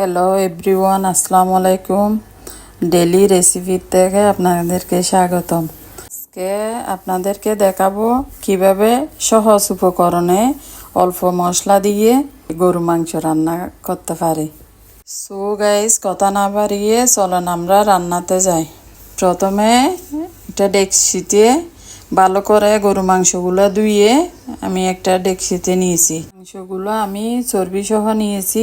Hello everyone আসসালামু আলাইকুম daily recipe থেকে আপনাদেরকে স্বাগতম। আজকে আপনাদেরকে দেখাবো কীভাবে সহজ উপকরণে অল্প মশলা দিয়ে গরু মাংস রান্না করতে পারি। সো গাইস কথা না বাড়িয়ে চলেন আমরা রান্নাতে যাই। প্রথমে এটা ডেকচিতে ভালো করে গরু মাংসগুলো ধুয়ে আমি একটা ডেকচিতে নিয়েছি। মাংসগুলো আমি চর্বি সহ নিয়েছি।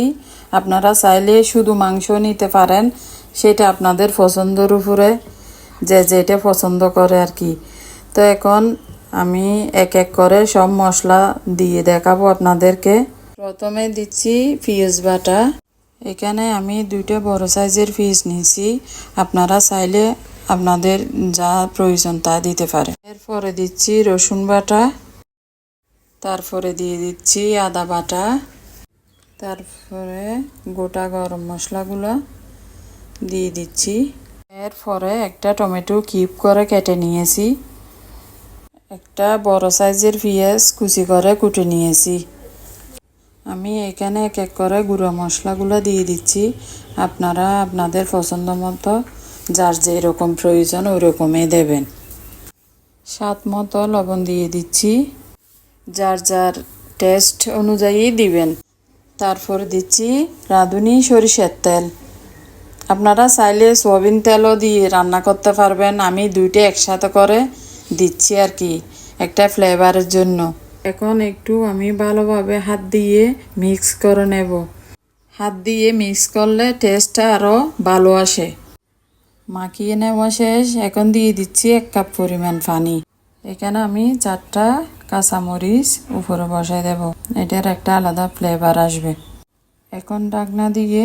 আপনারা চাইলে শুধু মাংস নিতে পারেন, সেটা আপনাদের পছন্দের উপরে, যে যেটা পছন্দ করে আর কি। তো এখন আমি এক এক করে সব মশলা দিয়ে দেখাবো আপনাদেরকে। প্রথমে দিচ্ছি পিঁয়াজ বাটা। এখানে আমি দুইটা বড় সাইজের পিস নিয়েছি। আপনারা চাইলে আপনাদের যা প্রয়োজন তা দিতে পারে। এরপরে দিচ্ছি রসুন বাটা, তারপরে দিয়ে দিচ্ছি আদা বাটা, তারপরে গোটা গরম মশলাগুলো দিয়ে দিচ্ছি। এরপরে একটা টমেটো কিউব করে কেটে নিয়েছি। একটা বড় সাইজের পেঁয়াজ কুচি করে কুটে নিয়েছি। আমি এখানে এক এক করে গুঁড়ো মশলাগুলো দিয়ে দিচ্ছি। আপনারা আপনাদের পছন্দ মতো যার যেরকম প্রয়োজন ওই রকমই দেবেন। স্বাদ মতো লবণ দিয়ে দিচ্ছি। যার যার টেস্ট অনুযায়ী দিবেন। তারপর দিচ্ছি রাঁধুনি সরিষার তেল। আপনারা চাইলে সোয়াবিন তেলও দিয়ে রান্না করতে পারবেন। আমি দুইটা একসাথে করে দিচ্ছি আর কি, একটা ফ্লেভারের জন্য। এখন একটু আমি ভালোভাবে হাত দিয়ে মিক্স করে নেব। হাত দিয়ে মিক্স করলে টেস্টটা আরও ভালো আসে। মাখিয়ে নেওয়া শেষ। এখন দিয়ে দিচ্ছি এক কাপ পরিমাণ পানি। এখানে আমি চারটা কাঁচামরিচ উপরে বসাই দেব। এটার একটা আলাদা ফ্লেভার আসবে। এখন ডাকনা দিয়ে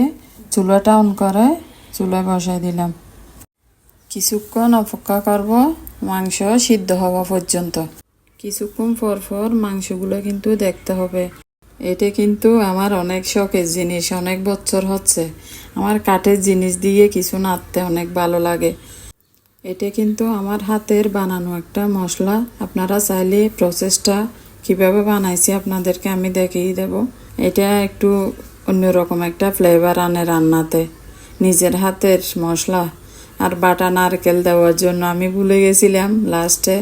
চুলাটা অন করে চুলায় বসাই দিলাম। কিছুক্ষণ অপেক্ষা করব মাংস সিদ্ধ হওয়া পর্যন্ত। কিছুক্ষণ পর পর মাংসগুলো কিন্তু দেখতে হবে। এটা কিন্তু আমার অনেক শখের জিনিস, অনেক বছর হচ্ছে। আমার কাঠের জিনিস দিয়ে কিছু নাড়তে অনেক ভালো লাগে। এটা কিন্তু আমার হাতের বানানো একটা মশলা। আপনারা চাইলে প্রসেসটা কীভাবে বানাইছি আপনাদেরকে আমি দেখিয়ে দেব। এটা একটু অন্যরকম একটা ফ্লেভার আনে রান্নাতে, নিজের হাতের মশলা। আর বাটা নারকেল দেওয়ার জন্য আমি ভুলে গেছিলাম লাস্টে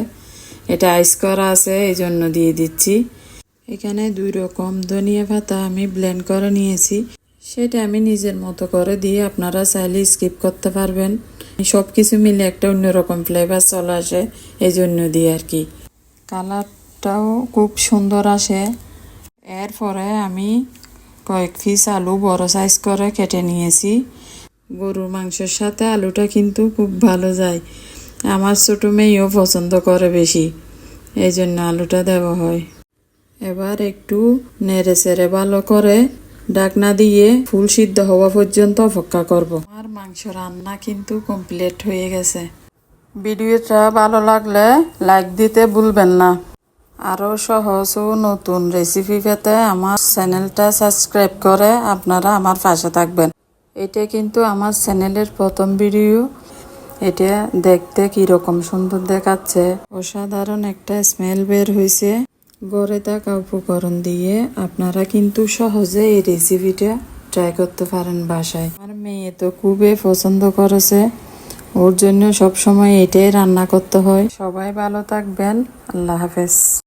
এটা আইস করা আছে, এই জন্য দিয়ে দিচ্ছি। এখানে দুই রকম ধনিয়া পাতা আমি ব্লেন্ড করে নিয়েছি। সেটা আমি নিজের মতো করে দিয়ে আপনারা চাইলে স্কিপ করতে পারবেন। সব কিছু মিলে একটা অন্যরকম ফ্লেভার চলে আসে এই জন্য দিয়ে আর কি। কালারটাও খুব সুন্দর আসে। এরপরে আমি কয়েক পিস আলু বড় সাইজ করে কেটে নিয়েছি। গরুর মাংসের সাথে আলুটা কিন্তু খুব ভালো যায়। আমার ছোটো মেয়েও পছন্দ করে বেশি। এই জন্য আলুটা দেওয়া হয়। এবার একটু নেড়ে চেড়ে ভালো করে ডাকনা দিয়ে ফুল সিদ্ধ হওয়া পর্যন্ত অপেক্ষা করব। আমার মাংস রান্না কিন্তু কমপ্লিট হয়ে গেছে। ভিডিওটা ভালো লাগলে লাইক দিতে ভুলবেন না। আরও সহজ ও নতুন রেসিপি পেতে আমার চ্যানেলটা সাবস্ক্রাইব করে আপনারা আমার পাশে থাকবেন। এটা কিন্তু আমার চ্যানেলের প্রথম ভিডিও এটা দেখতে কীরকম সুন্দর দেখাচ্ছে। অসাধারণ একটা স্মেল বের হয়েছে। গড়ে থাকা উপকরণ দিয়ে আপনারা কিন্তু সহজে এই রেসিপিটা ট্রাই করতে পারেন বাসায়। আমার মেয়ে তো খুবই পছন্দ করেছে। ওর জন্য সবসময় এটাই রান্না করতে হয়। সবাই ভালো থাকবেন। আল্লাহ হাফেজ।